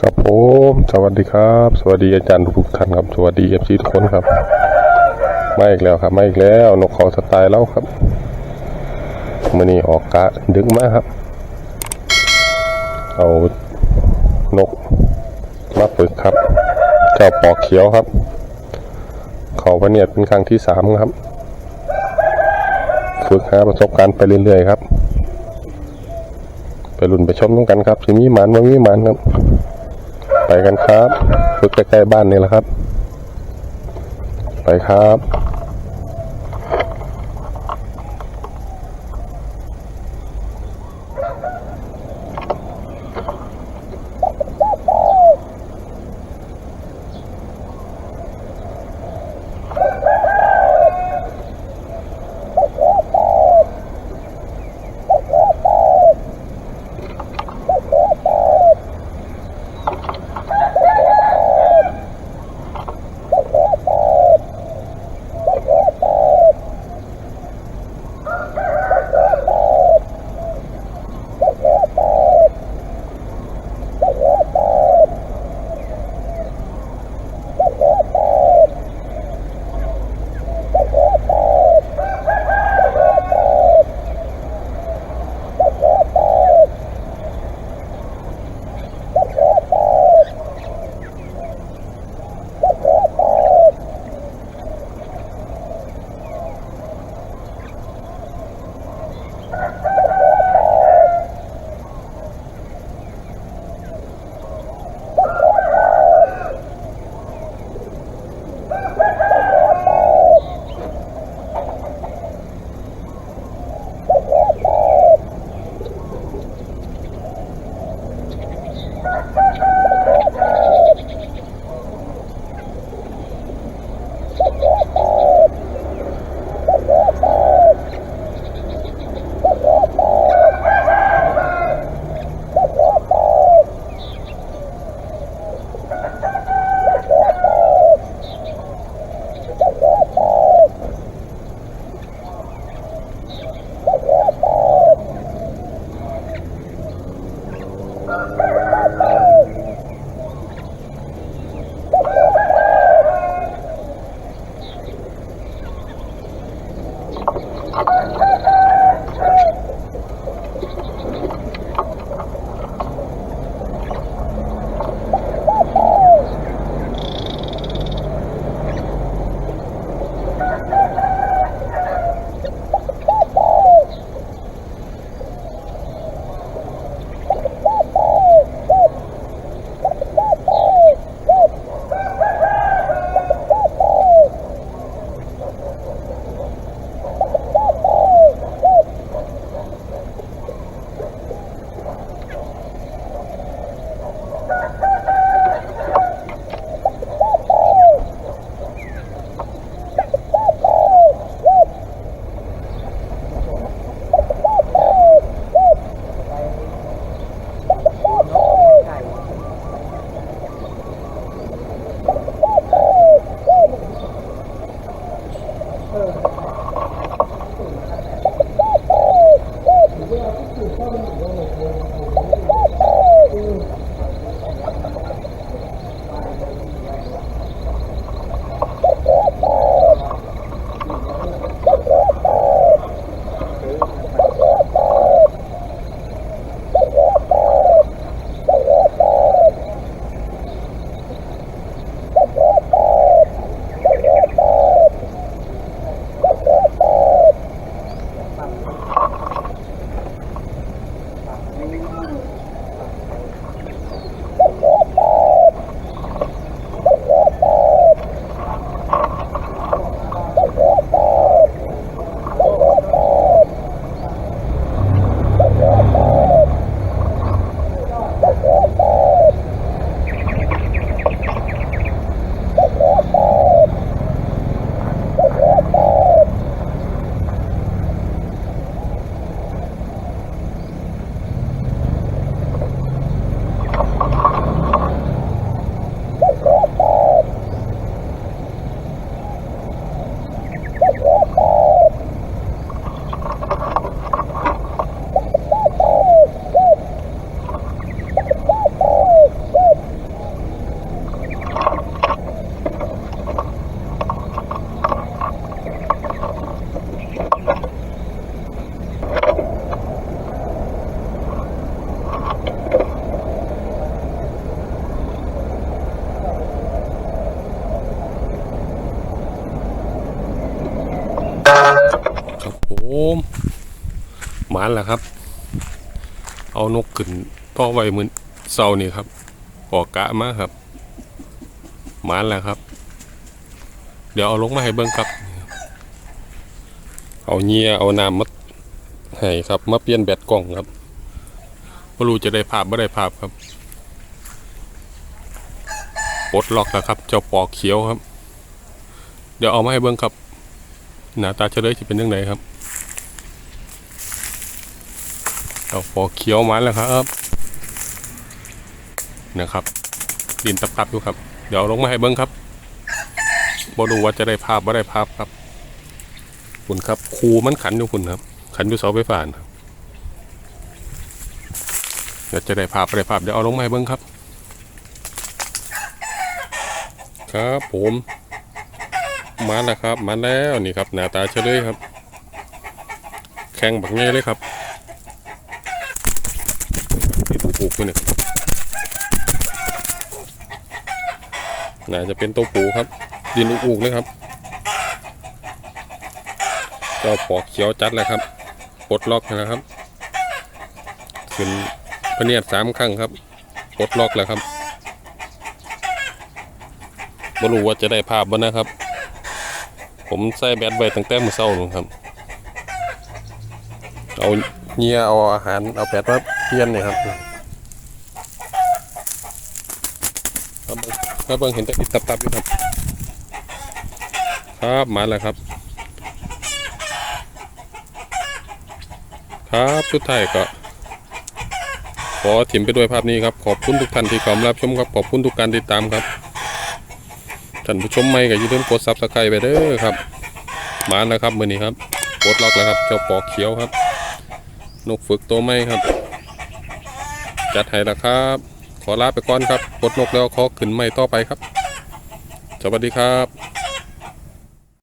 ครับผมสวัสดีครับ สวัสดีอาจารย์ทุกท่านครับสวัสดีเอฟซีทุกคนครับมาอีกแล้วครับมาอีกแล้วนกเขาสไตล์แล้วครับมื่อนี้ออกกะดึกมากครับ เอานกมาฝึกครับเจ้าปอกเขียวครับ เขาพะเนียดเป็นครั้งที่สามครับ ฝึกหาประสบการณ์ไปเรื่อยๆครับ ไปรุ่นไปชมต้องกันครับสิมีหมันว่ามีหมันครับ ไปกันครับฝึกใกล้ๆบ้านนี่แหละครับ ไปครับ หมานแหละครับ เอานกขึ้นพ่อไว้มือเสานี่ครับออกกะมาครับ หมานแหละครับ เดี๋ยวเอาลงมาให้เบิ้งครับ เอาเงียเอาน้ำมาให้ครับมาเปลี่ยนแบตกล่องครับไม่รู้จะได้ภาพไม่ได้ภาพครับปลดล็อกแล้วครับ เจ้าปอกเขียวครับ เดี๋ยวเอามาให้เบิ้งครับ หน้าตาเฉลยจะเป็นยังไงครับ เอาปอเขียวมาแล้วครับนะครับ ดินตับๆอยู่ครับ เดี๋ยวลงมาให้เบิ้งครับบรูว่าจะได้ภาพไม่ได้ภาพครับ คุณครับครูมันขันอยู่คุณครับ ขันอยู่เสาไฟฟ้านะครับเดี๋ยวจะได้ภาพไม่ได้ภาพเดี๋ยวเอาลงมาให้เบิ้งครับ ครับผมมาแล้วครับ มาแล้วนี่ครับ หน้าตาเฉลยครับ แข่งบักเงี้ยเลยครับ นี่ถูกปลูกด้วยเนี่ยน่าจะเป็นตัวปูครับ ดินอุกๆเลยครับเจ้าปอกเขียวจัดเลยครับปลดล็อกนะครับขึ้นพะเนียดสามครั้งครับปลดล็อกแล้วครับไม่รู้ว่าจะได้ภาพบ้านะครับ ผมใส่แบตไว้ตั้งแต่มือเช้านู่นครับ เอาเงียเอาอาหารเอาแบตมาเพี้ยนเนี่ยครับ มาเบิ่งมาเบิ่งเห็นต่ติดตับๆอยู่ครับ ครับมาแล้วครับ ครับสุดท้ายก็ ขอถิ่มไปด้วยภาพนี้ครับ ขอบคุณทุกท่านที่เข้ามรับชมครับ ขอบคุณทุกการติดตามครับ ท่านผู้ชมใหม่ก็อย่าลืมกดซับสไครต์ไปเด้อครับ มาแล้วครับมือนี้ครับกดล็อกแล้วครับ เจ้าปอกเขียวครับ นกฝึกตัวใหม่ครับ จัดให้แล้วครับ ขอลาไปก่อนครับกดนกแล้วขอขึ้นใหม่ต่อไปครับ สวัสดีครับ